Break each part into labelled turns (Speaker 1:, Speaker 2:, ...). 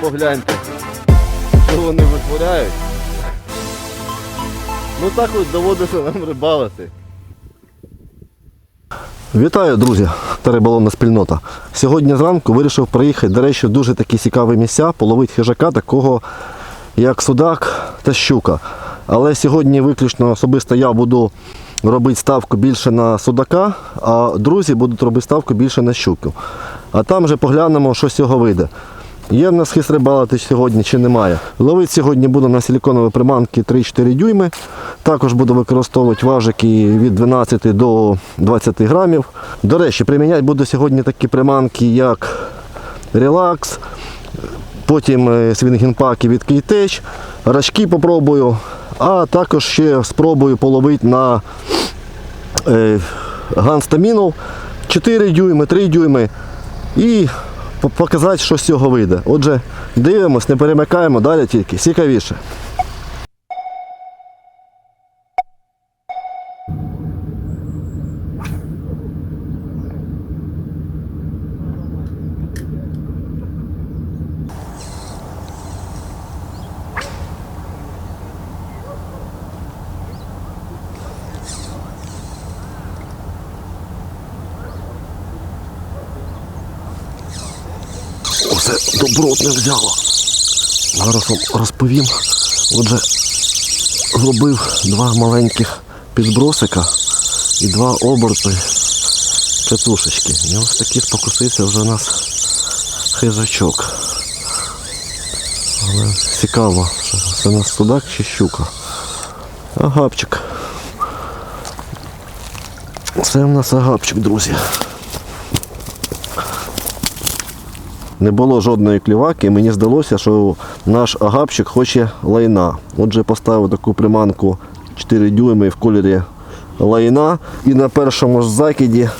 Speaker 1: погляньте, що вони витворяють. Ну так ось доводиться нам рибалити. Вітаю, друзі та риболовна спільнота. Сьогодні зранку вирішив приїхати, до речі, дуже такі цікаві місця, половити хижака, такого як судак та щука. Але сьогодні виключно особисто я буду робити ставку більше на судака, а друзі будуть робити ставку більше на щуку. А там вже поглянемо, що з цього вийде. Є в нас хист рибалити сьогодні чи немає. Ловити сьогодні буду на силіконові приманки 3-4 дюйми. Також буду використовувати важики від 12 до 20 грамів. До речі, приміняти буду сьогодні такі приманки, як релакс, потім е, свінгінпаки від Кейтеч, рачки попробую, а також ще спробую половити на е, ганстамінов 4 дюйми, 3 дюйми і показати, що з цього вийде. Отже, дивимось, не перемикаємо, далі тільки цікавіше. Добротне взяло. Зараз вам розповім. Отже, зробив два маленьких підбросика і два оберти катушечки. І ось такий спокусився вже нас хижачок. Але цікаво, це нас судак чи щука. Агапчик. Це у нас агапчик, друзі. Не було жодної кліваки, мені здалося, що наш агапчик хоче лайна. Отже, поставив таку приманку 4 дюйми в кольорі лайна. І на першому ж закиді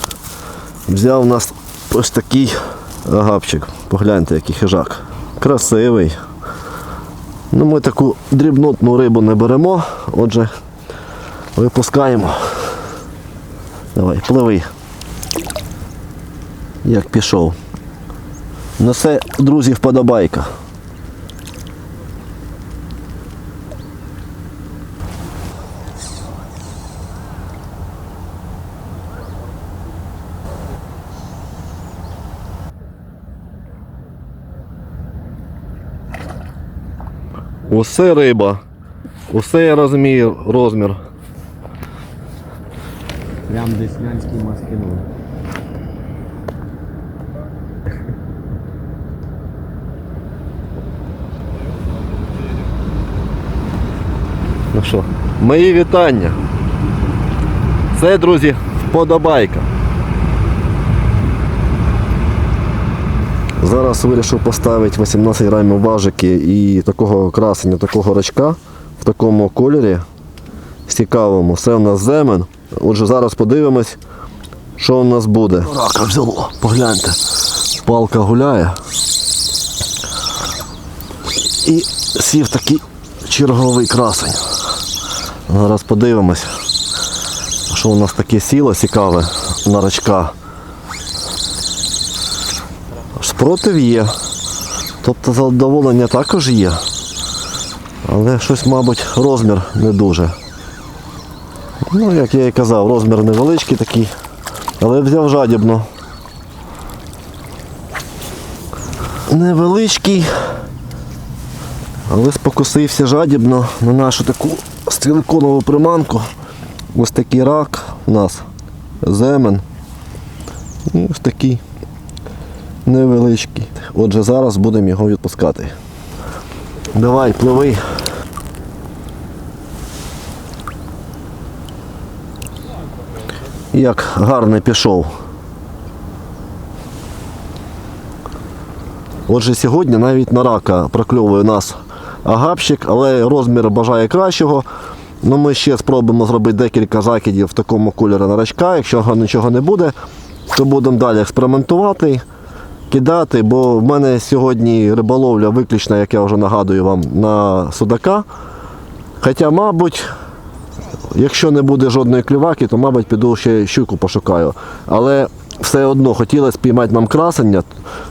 Speaker 1: взяв у нас ось такий агапчик. Погляньте, який хижак. Красивий. Ну, Ми таку дрібнотну рибу не беремо, отже, випускаємо. Давай, пливи. Як пішов. На це, друзі, вподобайка. Усе риба. Усе я розумію розмір.
Speaker 2: Прям деснянський маскинув.
Speaker 1: Ну що, мої вітання. Це, друзі, вподобайка. Зараз вирішив поставити 18 грамів важики і такого красення, такого рачка в такому кольорі цікавому. Це у нас земен. Отже, зараз подивимось, що у нас буде. Рака взяло, погляньте. Палка гуляє. І сів такий черговий красень. Зараз подивимось, що у нас таке сіло цікаве на рачка. Спротив є. Тобто задоволення також є. Але щось, мабуть, розмір не дуже. Ну, як я і казав, розмір невеличкий такий, але взяв жадібно. Невеличкий, але спокусився жадібно на нашу таку стрілконову приманку. Ось такий рак у нас, земен. Ось такий невеличкий. Отже, зараз будемо його відпускати. Давай, пливи. Як гарно пішов. Отже, сьогодні навіть на рака прокльовує нас агапчик, але розмір бажає кращого. Ну, Ми ще спробуємо зробити декілька закидів в такому кольорі на рачка. Якщо нічого не буде, то будемо далі експериментувати, кидати, бо в мене сьогодні риболовля виключно, як я вже нагадую вам, на судака. Хоча, мабуть, якщо не буде жодної клюваки, то, мабуть, піду ще щуку пошукаю. Але все одно хотілося спіймати нам красення.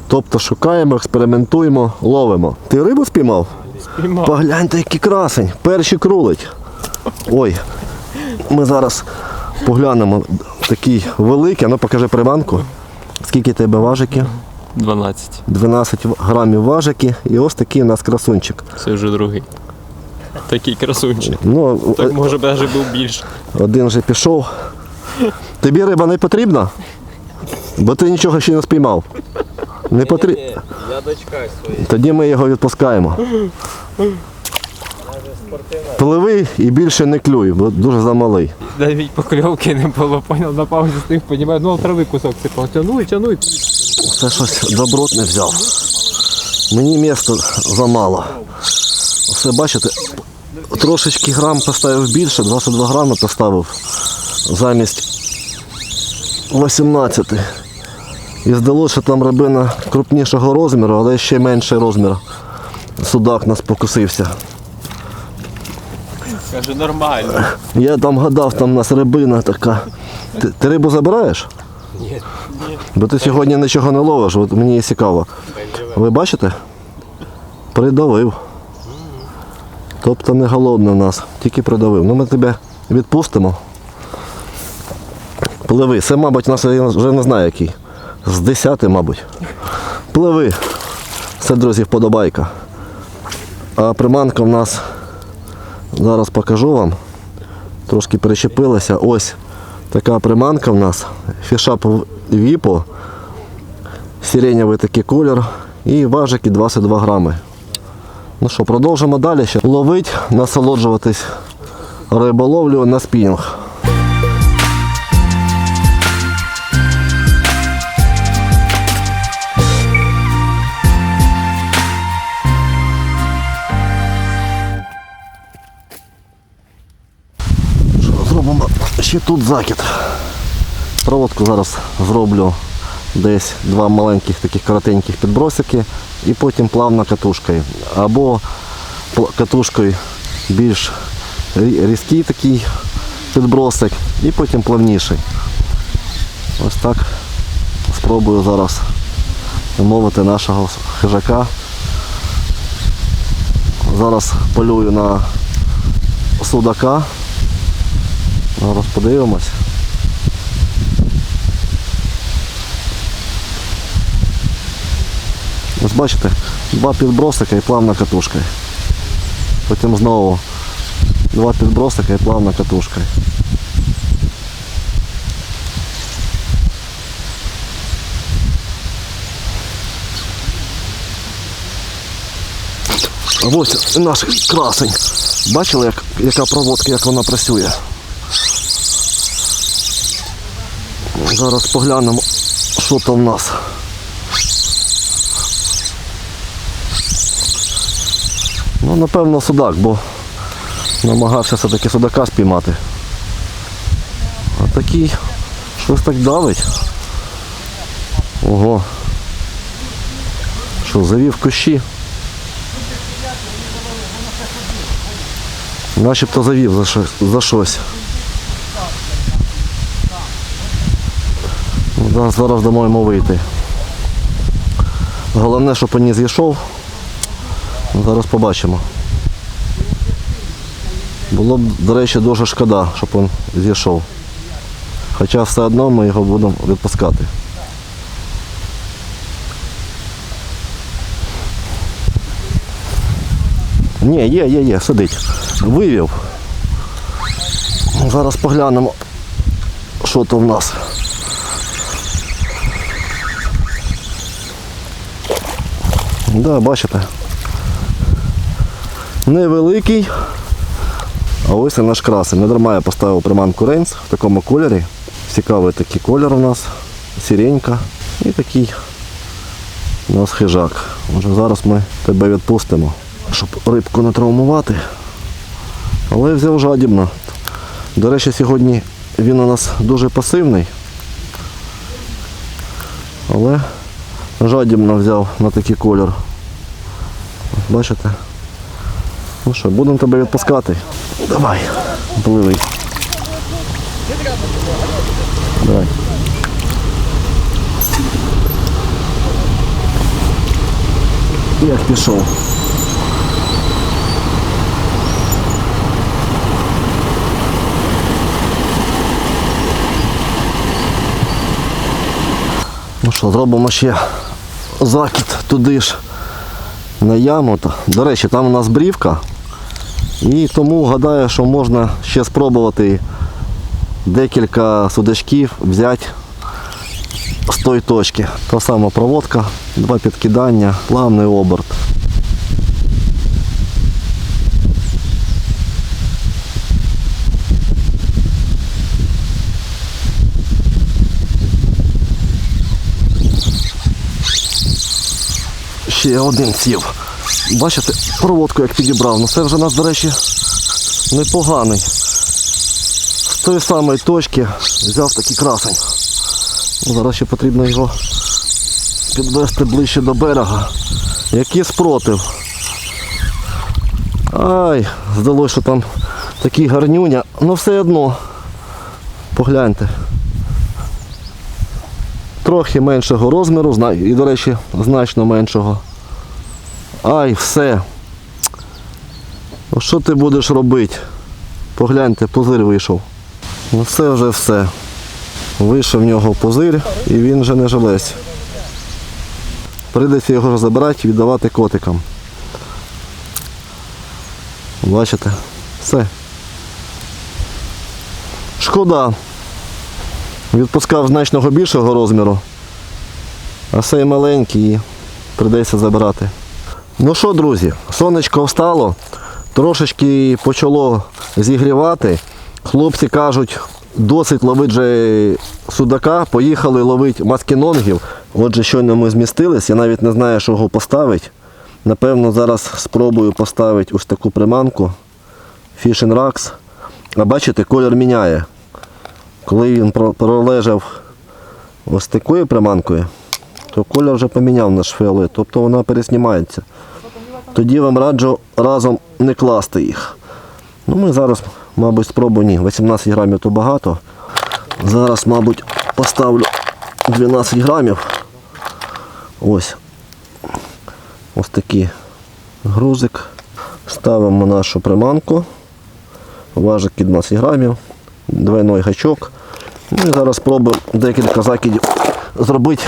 Speaker 1: Тобто шукаємо, експериментуємо, ловимо. Ти рибу спіймав? Погляньте, який красень. Перші крулить. Ой, ми зараз поглянемо. Такий великий, ну покажи приманку. Скільки тебе важиків?
Speaker 2: 12.
Speaker 1: 12 грамів важики. І ось такий у нас красунчик.
Speaker 2: Це вже другий. Такий красунчик.
Speaker 1: Ну,
Speaker 2: Так може б навіть був більше.
Speaker 1: один вже пішов. Тобі риба не потрібна? Бо ти нічого ще не спіймав. Не потрібно.
Speaker 2: я дочкаюсь своєї.
Speaker 1: Тоді ми його відпускаємо. Пливи і більше не клюй, бо дуже замалий.
Speaker 2: Навіть покльовки не було, понял, на паузі стих, понімаю, ну трави кусок сипав. Тянуй, тянуй.
Speaker 1: Це щось добротне взяв. Мені місця замало. Все бачите, трошечки грам поставив більше, 22 грами поставив замість 18. І здалося, що там рибина крупнішого розміру, але ще менший розмір. Судак нас покусився.
Speaker 2: Каже, нормально.
Speaker 1: Я там гадав, там у нас рибина така. Ти, ти рибу забираєш?
Speaker 2: Ні.
Speaker 1: Бо ти сьогодні нічого не ловиш, от мені цікаво. Ви бачите? Придавив. Тобто не голодний у нас, тільки придавив. Ну ми тебе відпустимо. Пливи. Це, мабуть, у нас вже не знаю який. З 10, мабуть. Пливи. Це, друзі, вподобайка. А приманка в нас зараз покажу вам. Трошки перещепилася. Ось така приманка в нас. Фішап Віпо. Сиренєвий такий колір. І важики 22 грами. Ну що, продовжимо далі ще ловить, насолоджуватись риболовлю на спінінг. Ще тут закид. Проводку зараз зроблю десь два маленьких таких коротеньких підбросики і потім плавно катушкою. Або катушкою більш різкий такий підбросик і потім плавніший. Ось так спробую зараз умовити нашого хижака. Зараз полюю на судака. Зараз подивимось. Ось бачите, два підбросика і плавна катушка. Потім знову два підбросика і плавна катушка. Ось наш красень. Бачили, як, яка проводка, як вона працює? Зараз поглянемо, що там в нас. Ну, напевно, судак, бо намагався все-таки судака спіймати. А такий щось так давить. Ого. Що, завів кущі? Начебто завів за щось. За щось. Ну, Зараз, зараз йому вийти. Головне, щоб він не зійшов. Зараз побачимо. Було б, до речі, дуже шкода, щоб він зійшов. Хоча все одно ми його будемо відпускати. Ні, є, є, є, сидить. Вивів. Зараз поглянемо, що то в нас. Да, бачите. Невеликий. А ось і наш красень. Не дарма я поставив приманку Рейнс в такому кольорі. Цікавий такий колір у нас. Сіренька. І такий у нас хижак. Отже, зараз ми тебе відпустимо, щоб рибку не травмувати. Але взяв жадібно. До речі, сьогодні він у нас дуже пасивний. Але жадібно взяв на такий колір. Бачите? Ну що, будемо тебе відпускати. Давай, пливи. Давай. Як пішов. Ну що, зробимо ще закид туди ж на яму. До речі, там у нас брівка. І тому гадаю, що можна ще спробувати декілька судачків взяти з тої точки. Та сама проводка, два підкидання, плавний оберт. Ще один сів. Бачите, проводку як підібрав. Ну це вже нас, до речі, непоганий. З тої самої точки взяв такий красень. Ну, Зараз ще потрібно його підвести ближче до берега. Який спротив. Ай, здалося, що там такий гарнюня, ну все одно. Погляньте. Трохи меншого розміру, і, до речі, значно меншого. Ай, все. Ну що ти будеш робити? Погляньте, пузир вийшов. Ну це вже все. Вийшов в нього пузир і він вже не жилесь. Прийдеться його вже забирати і віддавати котикам. Бачите? Все. Шкода. Відпускав значного більшого розміру. А цей маленький і прийдеться забирати. Ну що, друзі, сонечко встало, трошечки почало зігрівати. Хлопці кажуть, досить ловить же судака, поїхали ловити маскінонгів. Отже, щойно ми змістились, я навіть не знаю, що його поставити. Напевно, зараз спробую поставити ось таку приманку Fishing Racks. А бачите, колір міняє. Коли він пролежав ось такою приманкою, то колір вже поміняв наш фіолет, тобто вона переснімається. Тоді вам раджу разом не класти їх. Ну ми зараз, мабуть, спробуємо ні, 18 грамів то багато. Зараз, мабуть, поставлю 12 грамів. Ось. Ось такий грузик. Ставимо нашу приманку. Важик 12 грамів, двойной гачок. Ну і зараз спробуємо декілька закидів зробити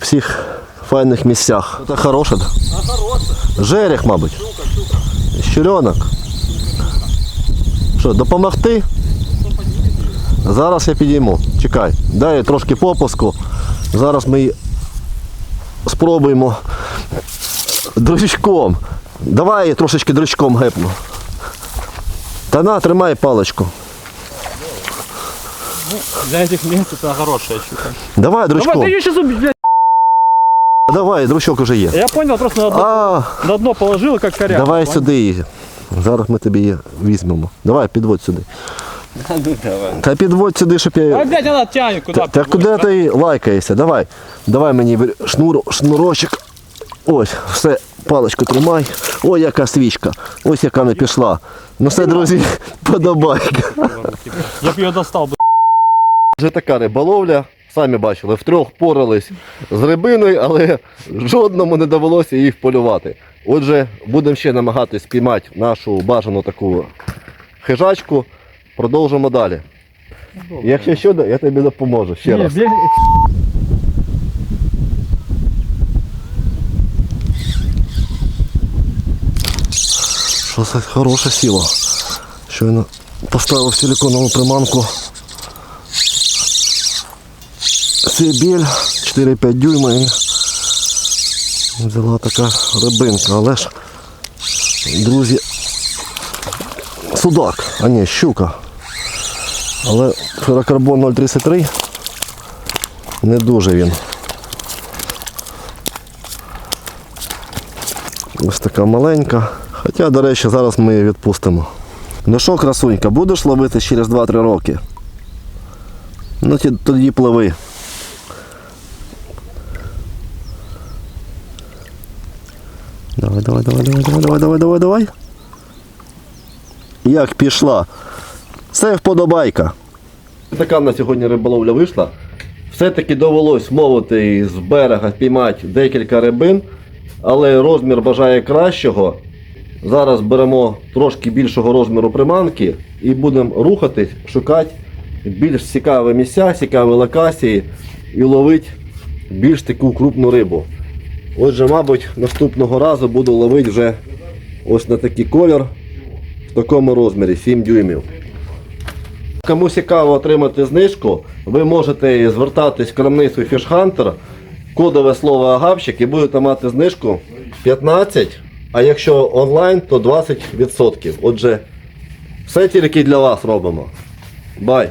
Speaker 1: всіх файних місцях. Це хороше, да? Жерех, мабуть. Щуренок. Що, допомогти? Зараз я підійму. Чекай. Дай трошки попуску. Зараз ми спробуємо дрючком. Давай я трошечки дрючком гепну. Та на, тримай паличку.
Speaker 2: Для этих мест это хорошая щука.
Speaker 1: Давай дрючком.
Speaker 2: Давай, ты ее сейчас убить, блядь.
Speaker 1: Давай, дручок уже є.
Speaker 2: Я понял, просто на дно,
Speaker 1: А,
Speaker 2: на дно положил, как коряк.
Speaker 1: давай
Speaker 2: понял?
Speaker 1: сюди її. Зараз ми тобі її візьмемо. Давай, підводь сюди. Та підводь сюди, щоб я.
Speaker 2: А,
Speaker 1: я.
Speaker 2: блядь, она тянет куда
Speaker 1: Та куди ти лайкаєшся? Давай. Давай мені бер- шнур, шнурочок. Ось, все, паличку тримай. Ой, яка свічка. Ось яка не пішла. Ну все, друзі, подобайка.
Speaker 2: Я бы ее достал, блядь.
Speaker 1: Вже така риболовля. Самі бачили, втрьох порались з рибиною, але жодному не довелося її вполювати. Отже, будемо ще намагатись спіймати нашу бажану таку хижачку. Продовжимо далі. Якщо що, я тобі допоможу ще
Speaker 2: Не,
Speaker 1: раз.
Speaker 2: здесь-
Speaker 1: Що це хороше сіло. Щойно поставив силиконову приманку. Сибіль 4-5 дюйма і взяла така рибинка, але ж, друзі, судак, а ні, щука. Але ферокарбон 033 не дуже він. Ось така маленька. Хоча, до речі, зараз ми її відпустимо. Ну що, красунька, будеш ловити через 2-3 роки? Ну тоді пливи. Давай, давай, давай, давай, давай, давай, давай, давай, давай. Як пішла? Це вподобайка. Така на сьогодні риболовля вийшла. Все-таки довелось мовити з берега піймати декілька рибин. але розмір бажає кращого. Зараз беремо трошки більшого розміру приманки і будемо рухатись, шукати більш цікаві місця, цікаві локації і ловити більш таку крупну рибу. Отже, мабуть, наступного разу буду ловити вже ось на такий колір в такому розмірі 7 дюймів. Кому цікаво отримати знижку, ви можете звертатись в крамницю Fish Hunter, кодове слово агавчик і будете мати знижку 15, а якщо онлайн, то 20%. Отже, все тільки для вас робимо. Бай!